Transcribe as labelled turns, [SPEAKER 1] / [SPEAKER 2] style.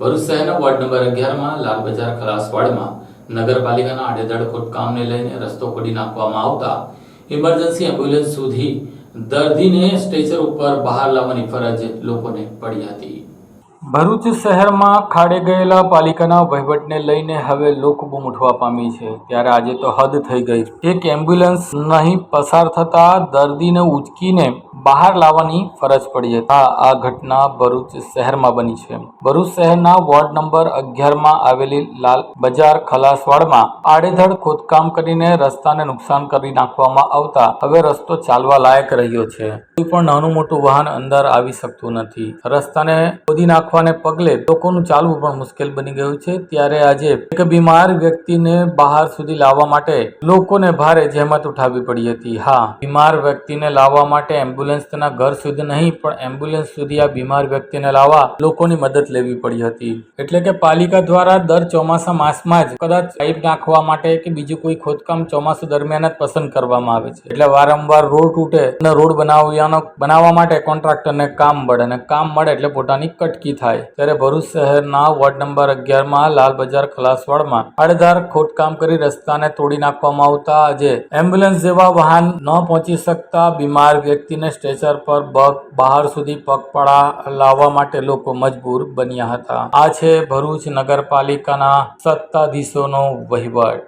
[SPEAKER 1] ભરૂચ શહેરના ward number અગિયારમાં લાલ બજાર ખલાસવાડમાં નગરપાલિકાના આડેધડ ખોદકામને લઈને રસ્તો ખોદી નાખવામાં આવતા ઇમરજન્સી એમ્બ્યુલન્સ સુધી દર્દીને સ્ટેચર ઉપર બહાર લાવવાની ફરજ લોકોને પડી હતી. ભરૂચ શહેરમાં ખાડે ગયેલા પાલિકાના વહીવટને લઈને હવે લોકબૂમ ઉઠવા પામી છે. ત્યારે આજે તો હદ થઈ ગઈ. એક એમ્બ્યુલન્સ નહીં પસાર થતા દર્દીને ઉચકીને બહાર લાવવાની ફરજ પડી હતી. આ ઘટના ભરૂચ શહેરમાં બની છે. ભરૂચ શહેરના વોર્ડ નંબર અગિયારમાં આવેલી લાલ બજાર ખલાસવાડમાં આડેધડ ખોદકામ કરીને રસ્તાને નુકસાન કરી નાખવામાં આવતા હવે રસ્તો ચાલવા લાયક રહ્યો છે. કોઈ પણ નાનું મોટું વાહન અંદર આવી શકતું નથી. રસ્તાને ખોદી નાખવાને પગલે લોકોનું ચાલવું પણ મુશ્કેલ બની ગયું છે. ત્યારે આજે એક બીમાર વ્યક્તિને બહાર સુધી લાવવા માટે લોકોને ભારે જહેમત ઉઠાવવી પડી હતી. હા, બીમાર વ્યક્તિને લાવવા માટે એમ્બ્યુલન્સ ઘર સુધી નહીં, પણ એમ્બ્યુલન્સ સુધી આ બીમાર વ્યક્તિને લાવવા લોકોની મદદ લેવી પડી હતી. એટલે કે પાલિકા દ્વારા દર ચોમાસા માસમાં જ કદાચ પાઇપ નાખવા માટે કે બીજું કોઈ ખોદકામ ચોમાસું દરમિયાન જ પસંદ કરવામાં આવે છે. એટલે વારંવાર રોડ તૂટે અને રોડ બનાવવાનો બનાવવા માટે કોન્ટ્રાક્ટરને કામ મળે અને કામ મળે એટલે પોતાની કટકી થાય. ત્યારે ભરૂચ શહેરના વોર્ડ નંબર અગિયારમાં લાલ બજાર ખલાસવાડમાં આડેધાર ખોદકામ કરી રસ્તાને તોડી નાખવામાં આવતા આજે એમ્બ્યુલન્સ જેવા વાહન ન પહોંચી શકતા બીમાર વ્યક્તિને સ્ટ્રેચર પર બગ બહાર સુધી પગપાળા લાવવા માટે લોકો મજબૂર બન્યા હતા. આ છે ભરૂચ નગરપાલિકાના સત્તાધીશોનો વહીવટ.